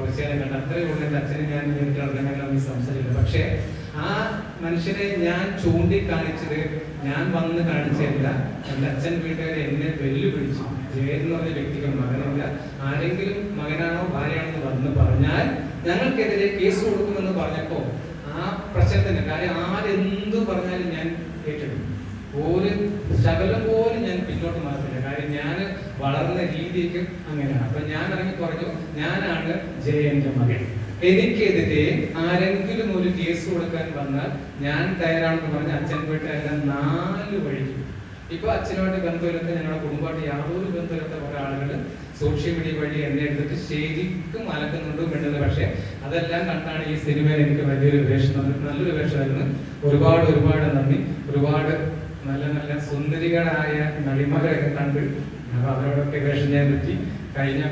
കുറച്ചു കണ്ട് അത്രയും ഉള്ള എന്റെ അച്ഛനെ ഞാൻ നേരിട്ട് നടന്നെല്ലാം സംസാരിക്കില്ല പക്ഷേ ആ മനുഷ്യനെ ഞാൻ ചൂണ്ടിക്കാണിച്ചത് ഞാൻ വന്ന് കാണിച്ചതല്ല. എന്റെ അച്ഛൻ വീട്ടുകാർ എന്നെ വെല്ലുവിളിച്ചു. ജയൻ എന്ന് പറഞ്ഞ വ്യക്തിക്ക് മകനില്ല. ആരെങ്കിലും മകനാണോ ഭാര്യയാണോ എന്ന് വന്ന് പറഞ്ഞാൽ ഞങ്ങൾക്കെതിരെ കേസ് കൊടുക്കുമെന്ന് പറഞ്ഞപ്പോൾ ആ പ്രശ്നത്തിന്റെ കാര്യം ആരെന്തു പറഞ്ഞാലും ഞാൻ ഏറ്റെടുക്കും. ഒരു ശകലം പോലും ഞാൻ പിന്നോട്ട് മാറത്തില്ല കാര്യം ഞാൻ വളർന്ന രീതിക്ക് അങ്ങനെയാണ്. അപ്പൊ ഞാൻ ഇറങ്ങി ഞാനാണ് ജയന്റെ മകൻ. എനിക്കെതിരെ ആരെങ്കിലും ഒരു കേസ് കൊടുക്കാൻ വന്നാൽ ഞാൻ തയ്യാറാണെന്ന് പറഞ്ഞ അച്ഛൻ വീട്ടുകാരെല്ലാം നാല് വഴിക്കും ഇപ്പൊ അച്ഛനുമായിട്ട് ബന്ധമില്ലാത്ത ഞങ്ങളുടെ കുടുംബമായിട്ട് യാതൊരു ബന്ധമില്ലാത്ത കുറെ ആളുകൾ സോഷ്യൽ മീഡിയ വഴി എന്നെ എടുത്തിട്ട് ശരിക്കും അലക്കുന്നുണ്ട് വേണ്ടത് പക്ഷെ അതെല്ലാം കണ്ടാണ് ഈ സിനിമയിൽ എനിക്ക് വലിയൊരു വേഷം തന്നത്. നല്ലൊരു വേഷമായിരുന്നു. ഒരുപാട് ഒരുപാട് നന്ദി. ഒരുപാട് നല്ല നല്ല സുന്ദരികളായ നടിമകളെ കണ്ട് അവരോടൊക്കെ വേഷം ചെയ്യാൻ പറ്റി. കഴിഞ്ഞ